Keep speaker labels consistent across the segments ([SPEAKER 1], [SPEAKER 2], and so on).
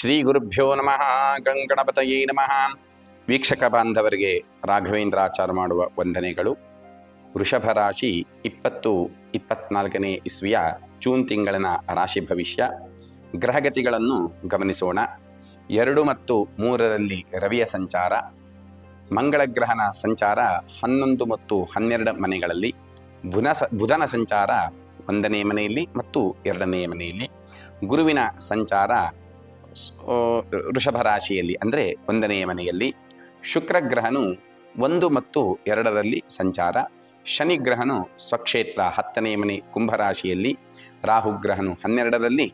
[SPEAKER 1] ಶ್ರೀ ಗುರುಭ್ಯೋ ನಮಃ, ಗಂಗಣಪತಯೇ ನಮಃ. ವೀಕ್ಷಕ ಬಾಂಧವರಿಗೆ ರಾಘವೇಂದ್ರಾಚಾರ ಮಾಡುವ ವಂದನೆಗಳು. ವೃಷಭ ರಾಶಿ ಇಪ್ಪತ್ತು, ಇಪ್ಪತ್ನಾಲ್ಕನೇ ಇಸ್ವಿಯ ಜೂನ್ ತಿಂಗಳಿನ ರಾಶಿ ಭವಿಷ್ಯ. ಗ್ರಹಗತಿಗಳನ್ನು ಗಮನಿಸೋಣ. ಎರಡು ಮತ್ತು ಮೂರರಲ್ಲಿ ರವಿಯ ಸಂಚಾರ. ಮಂಗಳ ಗ್ರಹನ ಸಂಚಾರ ಹನ್ನೊಂದು ಮತ್ತು ಹನ್ನೆರಡು ಮನೆಗಳಲ್ಲಿ. ಬುಧ ಬುಧನ ಸಂಚಾರ ಒಂದನೇ ಮನೆಯಲ್ಲಿ ಮತ್ತು ಎರಡನೇ ಮನೆಯಲ್ಲಿ. ಗುರುವಿನ ಸಂಚಾರ ವೃಷಭ ರಾಶಿಯಲ್ಲಿ ಅಂದರೆ ಒಂದನೆಯ ಮನೆಯಲ್ಲಿ ಶುಕ್ರ ಗ್ರಹನು ಒಂದು ಮತ್ತು ಎರಡರಲ್ಲಿ ಸಂಚಾರ. ಶನಿ ಗ್ರಹನು ಸ್ವಕ್ಷೇತ್ರ ಹತ್ತನೆಯ ಮನೆ ಕುಂಭರಾಶಿಯಲ್ಲಿ, ರಾಹುಗ್ರಹನು ಹನ್ನೆರಡರಲ್ಲಿ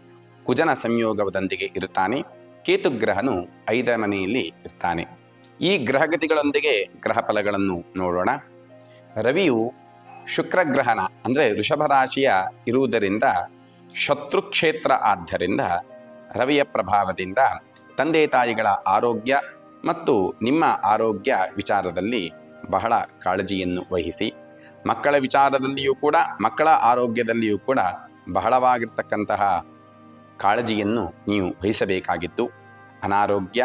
[SPEAKER 1] ಕುಜನ ಸಂಯೋಗದೊಂದಿಗೆ ಇರುತ್ತಾನೆ ಕೇತು ಗ್ರಹನು ಐದರ ಮನೆಯಲ್ಲಿ ಇರ್ತಾನೆ. ಈ ಗ್ರಹಗತಿಗಳೊಂದಿಗೆ ಗ್ರಹ ಫಲಗಳನ್ನು ನೋಡೋಣ. ರವಿಯು ಶುಕ್ರ ಗ್ರಹಣ ಅಂದರೆ ವೃಷಭ ರಾಶಿಯ ಇರುವುದರಿಂದ, ಶತ್ರುಕ್ಷೇತ್ರ ಆದ್ದರಿಂದ ರವಿಯ ಪ್ರಭಾವದಿಂದ ತಂದೆ ತಾಯಿಗಳ ಆರೋಗ್ಯ ಮತ್ತು ನಿಮ್ಮ ಆರೋಗ್ಯ ವಿಚಾರದಲ್ಲಿ ಬಹಳ ಕಾಳಜಿಯನ್ನು ವಹಿಸಿ, ಮಕ್ಕಳ ವಿಚಾರದಲ್ಲಿಯೂ ಕೂಡ, ಮಕ್ಕಳ ಆರೋಗ್ಯದಲ್ಲಿಯೂ ಕೂಡ ಬಹಳವಾಗಿರ್ತಕ್ಕಂತಹ ಕಾಳಜಿಯನ್ನು ನೀವು ವಹಿಸಬೇಕಾಗಿತ್ತು. ಅನಾರೋಗ್ಯ,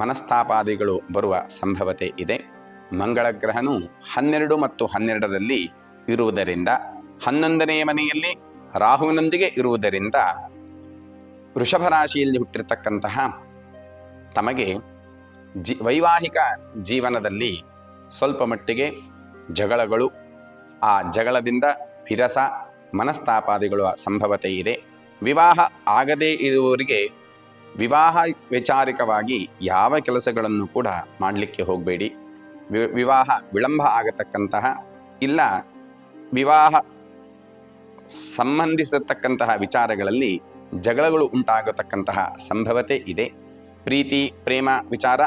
[SPEAKER 1] ಮನಸ್ತಾಪಾದಿಗಳು ಬರುವ ಸಂಭವತೆ ಇದೆ. ಮಂಗಳ ಗ್ರಹನು ಹನ್ನೆರಡು ಮತ್ತು ಹನ್ನೆರಡರಲ್ಲಿ ಇರುವುದರಿಂದ, ಹನ್ನೊಂದನೆಯ ಮನೆಯಲ್ಲಿ ರಾಹುವಿನೊಂದಿಗೆ ಇರುವುದರಿಂದ ವೃಷಭ ರಾಶಿಯಲ್ಲಿ ಹುಟ್ಟಿರ್ತಕ್ಕಂತಹ ತಮಗೆ ಜಿ, ವೈವಾಹಿಕ ಜೀವನದಲ್ಲಿ ಸ್ವಲ್ಪ ಮಟ್ಟಿಗೆ ಜಗಳಗಳು, ಆ ಜಗಳದಿಂದ ವಿರಸ, ಮನಸ್ತಾಪಾದಿಗಳ ಸಂಭವತೆ ಇದೆ. ವಿವಾಹ ಆಗದೇ ಇರುವವರಿಗೆ ವಿವಾಹ ವಿಚಾರಿಕವಾಗಿ ಯಾವ ಕೆಲಸಗಳನ್ನು ಕೂಡ ಮಾಡಲಿಕ್ಕೆ ಹೋಗಬೇಡಿ. ವಿವಾಹ ವಿಳಂಬ ಆಗತಕ್ಕಂತಹ ಇಲ್ಲ, ವಿವಾಹ ಸಂಬಂಧಿಸತಕ್ಕಂತಹ ವಿಚಾರಗಳಲ್ಲಿ ಜಗಳಗಳು ಉಂಟಾಗತಕ್ಕಂತಹ ಸಂಭವತೆ ಇದೆ. ಪ್ರೀತಿ, ಪ್ರೇಮ, ವಿಚಾರ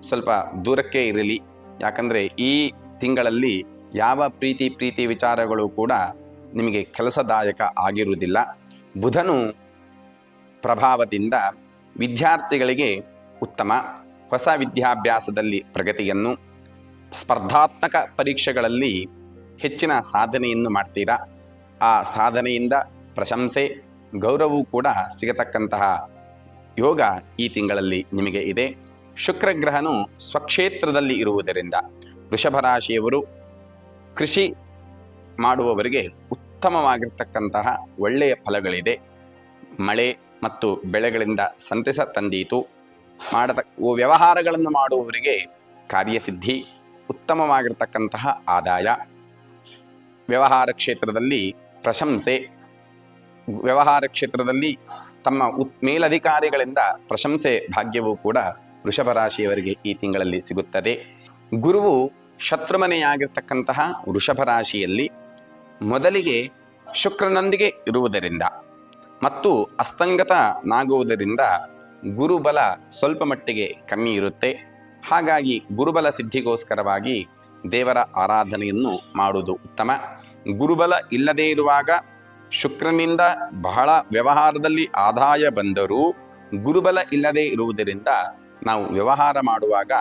[SPEAKER 1] ಸ್ವಲ್ಪ ದೂರಕ್ಕೆ ಇರಲಿ. ಯಾಕಂದರೆ ಈ ತಿಂಗಳಲ್ಲಿ ಯಾವ ಪ್ರೀತಿ ಪ್ರೀತಿ, ವಿಚಾರಗಳು ಕೂಡ ನಿಮಗೆ ಕೆಲಸದಾಯಕ ಆಗಿರುವುದಿಲ್ಲ. ಬುಧನು ಪ್ರಭಾವದಿಂದ ವಿದ್ಯಾರ್ಥಿಗಳಿಗೆ ಉತ್ತಮ ಹೊಸ ವಿದ್ಯಾಭ್ಯಾಸದಲ್ಲಿ ಪ್ರಗತಿಯನ್ನು ಸ್ಪರ್ಧಾತ್ಮಕ ಪರೀಕ್ಷೆಗಳಲ್ಲಿ ಹೆಚ್ಚಿನ ಸಾಧನೆಯನ್ನು ಮಾಡ್ತೀರಾ? ಆ ಸಾಧನೆಯಿಂದ ಪ್ರಶಂಸೆ ಗೌರವವು ಕೂಡ ಸಿಗತಕ್ಕಂತಹ ಯೋಗ ಈ ತಿಂಗಳಲ್ಲಿ ನಿಮಗೆ ಇದೆ. ಶುಕ್ರಗ್ರಹನು ಸ್ವಕ್ಷೇತ್ರದಲ್ಲಿ ಇರುವುದರಿಂದ ವೃಷಭ ರಾಶಿಯವರು ಕೃಷಿ ಮಾಡುವವರಿಗೆ ಉತ್ತಮವಾಗಿರ್ತಕ್ಕಂತಹ ಒಳ್ಳೆಯ ಫಲಗಳಿದೆ. ಮಳೆ ಮತ್ತು ಬೆಳೆಗಳಿಂದ ಸಂತಸ ತಂದೀತು. ಮಾಡತ ವ್ಯವಹಾರಗಳನ್ನು ಮಾಡುವವರಿಗೆ ಕಾರ್ಯಸಿದ್ಧಿ, ಉತ್ತಮವಾಗಿರ್ತಕ್ಕಂತಹ ಆದಾಯ. ವ್ಯವಹಾರ ಕ್ಷೇತ್ರದಲ್ಲಿ ಪ್ರಶಂಸೆ ವ್ಯವಹಾರ ಕ್ಷೇತ್ರದಲ್ಲಿ ತಮ್ಮ ಉತ್, ಮೇಲಧಿಕಾರಿಗಳಿಂದ ಪ್ರಶಂಸೆ ಭಾಗ್ಯವೂ ಕೂಡ ವೃಷಭ ರಾಶಿಯವರಿಗೆ ಈ ತಿಂಗಳಲ್ಲಿ ಸಿಗುತ್ತದೆ. ಗುರುವು ಶತ್ರುಮನೆಯಾಗಿರ್ತಕ್ಕಂತಹ ವೃಷಭ ರಾಶಿಯಲ್ಲಿ ಮೊದಲಿಗೆ ಶುಕ್ರನೊಂದಿಗೆ ಇರುವುದರಿಂದ ಮತ್ತು ಅಸ್ತಂಗತನಾಗುವುದರಿಂದ ಗುರುಬಲ ಸ್ವಲ್ಪ ಮಟ್ಟಿಗೆ ಕಮ್ಮಿ ಇರುತ್ತೆ. ಹಾಗಾಗಿ ಗುರುಬಲ ಸಿದ್ಧಿಗೋಸ್ಕರವಾಗಿ ದೇವರ ಆರಾಧನೆಯನ್ನು ಮಾಡುವುದು ಉತ್ತಮ. ಗುರುಬಲ ಇಲ್ಲದೇ ಇರುವಾಗ ಶುಕ್ರನಿಂದ ಬಹಳ ವ್ಯವಹಾರದಲ್ಲಿ ಆದಾಯ ಬಂದರೂ ಗುರುಬಲ ಇಲ್ಲದೆ ಇರುವುದರಿಂದ ನಾವು ವ್ಯವಹಾರ ಮಾಡುವಾಗ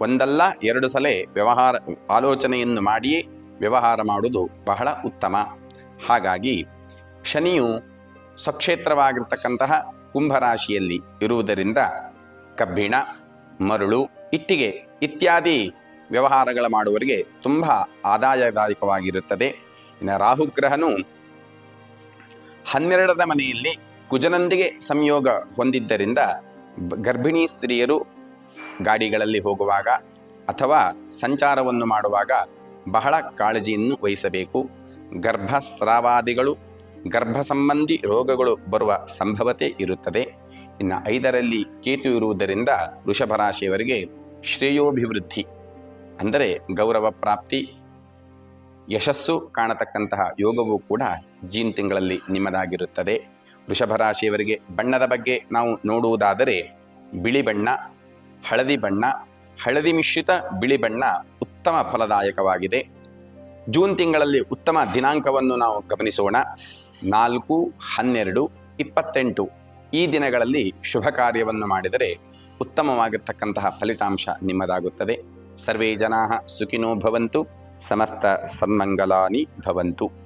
[SPEAKER 1] ಒಂದಲ್ಲ ಎರಡು ಸಲ ವ್ಯವಹಾರ, ಆಲೋಚನೆಯನ್ನು ಮಾಡಿಯೇ ವ್ಯವಹಾರ ಮಾಡುವುದು ಬಹಳ ಉತ್ತಮ. ಹಾಗಾಗಿ ಶನಿಯು ಸ್ವಕ್ಷೇತ್ರವಾಗಿರ್ತಕ್ಕಂತಹ ಕುಂಭರಾಶಿಯಲ್ಲಿ ಇರುವುದರಿಂದ ಕಬ್ಬಿಣ, ಮರಳು, ಇಟ್ಟಿಗೆ ಇತ್ಯಾದಿ ವ್ಯವಹಾರಗಳ ಮಾಡುವವರಿಗೆ ತುಂಬ ಆದಾಯದಾಯಕವಾಗಿರುತ್ತದೆ. ಇನ್ನು ರಾಹುಗ್ರಹನು ಹನ್ನೆರಡರ ಮನೆಯಲ್ಲಿ ಕುಜನೊಂದಿಗೆ ಸಂಯೋಗ ಹೊಂದಿದ್ದರಿಂದ ಗರ್ಭಿಣಿ ಸ್ತ್ರೀಯರು ಗಾಡಿಗಳಲ್ಲಿ ಹೋಗುವಾಗ ಅಥವಾ ಸಂಚಾರವನ್ನು ಮಾಡುವಾಗ ಬಹಳ ಕಾಳಜಿಯನ್ನು ವಹಿಸಬೇಕು. ಗರ್ಭಸ್ರಾವಾದಿಗಳು ಗರ್ಭ ಸಂಬಂಧಿ ರೋಗಗಳು ಬರುವ ಸಂಭವತೆ ಇರುತ್ತದೆ. ಇನ್ನು ಐದರಲ್ಲಿ ಕೇತು ಇರುವುದರಿಂದ ವೃಷಭ ರಾಶಿಯವರಿಗೆ ಶ್ರೇಯೋಭಿವೃದ್ಧಿ, ಅಂದರೆ ಗೌರವ ಪ್ರಾಪ್ತಿ, ಯಶಸ್ಸು ಕಾಣತಕ್ಕಂತಹ ಯೋಗವೂ ಕೂಡ ಜೀನ್ ತಿಂಗಳಲ್ಲಿ ನಿಮ್ಮದಾಗಿರುತ್ತದೆ. ವೃಷಭ ರಾಶಿಯವರಿಗೆ ಬಣ್ಣದ ಬಗ್ಗೆ ನಾವು ನೋಡುವುದಾದರೆ ಬಿಳಿ ಬಣ್ಣ, ಹಳದಿ ಬಣ್ಣ, ಹಳದಿ ಮಿಶ್ರಿತ ಬಿಳಿ ಬಣ್ಣ ಉತ್ತಮ ಫಲದಾಯಕವಾಗಿದೆ. ಜೂನ್ ತಿಂಗಳಲ್ಲಿ ಉತ್ತಮ ದಿನಾಂಕವನ್ನು ನಾವು ಗಮನಿಸೋಣ. ನಾಲ್ಕು, ಹನ್ನೆರಡು, ಇಪ್ಪತ್ತೆಂಟು ಈ ದಿನಗಳಲ್ಲಿ ಶುಭ ಕಾರ್ಯವನ್ನು ಮಾಡಿದರೆ ಉತ್ತಮವಾಗಿರ್ತಕ್ಕಂತಹ ಫಲಿತಾಂಶ ನಿಮ್ಮದಾಗುತ್ತದೆ. ಸರ್ವೇ ಜನಾ ಸುಖಿನೋ ಭವಂತು, ಸಮಸ್ತ ಸನ್ಮಂಗಲಾನಿ ಭವಂತು.